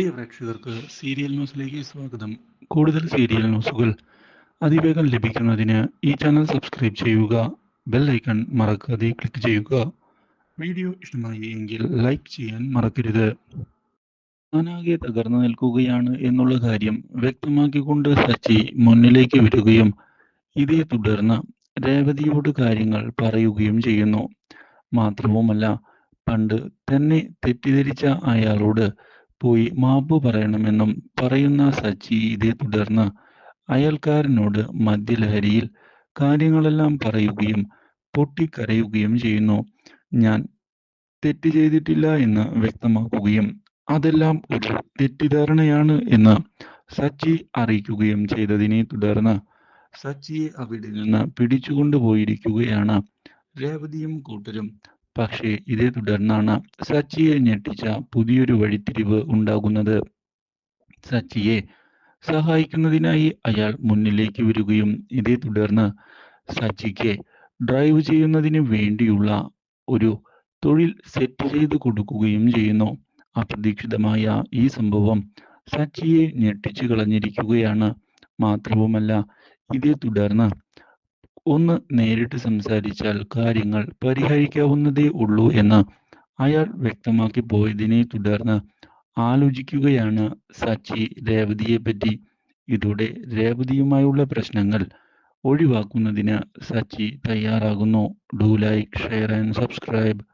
പ്രിയ പ്രേക്ഷകർക്ക് സീരിയൽ ന്യൂസിലേക്ക് സ്വാഗതം. കൂടുതൽ സീരിയൽ ന്യൂസുകൾ അതിവേഗം ലഭിക്കുന്നതിന് ഈ ചാനൽ സബ്സ്ക്രൈബ് ചെയ്യുക ബെൽ ഐക്കൺ മറക്കാതെ ക്ലിക്ക് ചെയ്യുക. വീഡിയോ ഇഷ്ടമായി എങ്കിൽ ലൈക്ക് ചെയ്യാൻ മറക്കരുത്. താനാകെ തകർന്നു നിൽക്കുകയാണ് എന്നുള്ള കാര്യം വ്യക്തമാക്കിക്കൊണ്ട് സച്ചി മുന്നിലേക്ക് വരികയും ഇതേ തുടർന്ന് രേവതിയോട് കാര്യങ്ങൾ പറയുകയും ചെയ്യുന്നു. മാത്രവുമല്ല പണ്ട് തന്നെ തെറ്റിദ്ധരിച്ച അയാളോട് പോയി മാപ്പ് പറയണമെന്നും പറയുന്ന സച്ചി ഇതേ തുടർന്ന് അയൽക്കാരനോട് മദ്യലഹരിയിൽ കാര്യങ്ങളെല്ലാം പറയുകയും പൊട്ടിക്കരയുകയും ചെയ്യുന്നു. ഞാൻ തെറ്റ് ചെയ്തിട്ടില്ല എന്ന് വ്യക്തമാക്കുകയും അതെല്ലാം ഒരു തെറ്റിദ്ധാരണയാണ് എന്ന് സച്ചി അറിയിക്കുകയും ചെയ്തതിനെ തുടർന്ന് സച്ചിയെ അവിടെ നിന്ന് പിടിച്ചുകൊണ്ടുപോയിരിക്കുകയാണ്. രേവതിയും കൂട്ടരും പക്ഷേ ഇതേ തുടർന്നാണ് സച്ചിയെ ഞെട്ടിച്ച പുതിയൊരു വഴിത്തിരിവ് ഉണ്ടാകുന്നത്. സച്ചിയെ സഹായിക്കുന്നതിനായി അയാൾ മുന്നിലേക്ക് വരികയും ഇതേ തുടർന്ന് സച്ചിക്ക് ഡ്രൈവ് ചെയ്യുന്നതിന് വേണ്ടിയുള്ള ഒരു തൊഴിൽ സെറ്റ് ചെയ്ത് കൊടുക്കുകയും ചെയ്യുന്നു. അപ്രതീക്ഷിതമായ ഈ സംഭവം സച്ചിയെ ഞെട്ടിച്ചു കളഞ്ഞിരിക്കുകയാണ്. മാത്രവുമല്ല ഇതേ തുടർന്ന് ഒന്ന് നേരിട്ട് സംസാരിച്ചാൽ കാര്യങ്ങൾ പരിഹരിക്കാവുന്നതേ ഉള്ളൂ എന്ന് അയാൾ വ്യക്തമാക്കി പോയതിനെ തുടർന്ന് ആലോചിക്കുകയാണ് സച്ചി രേവതിയെ പറ്റി ഇതോടെ രേവതിയുമായുള്ള പ്രശ്നങ്ങൾ ഒഴിവാക്കുന്നതിന് Sachi തയ്യാറാകുന്നു. Do like share and subscribe.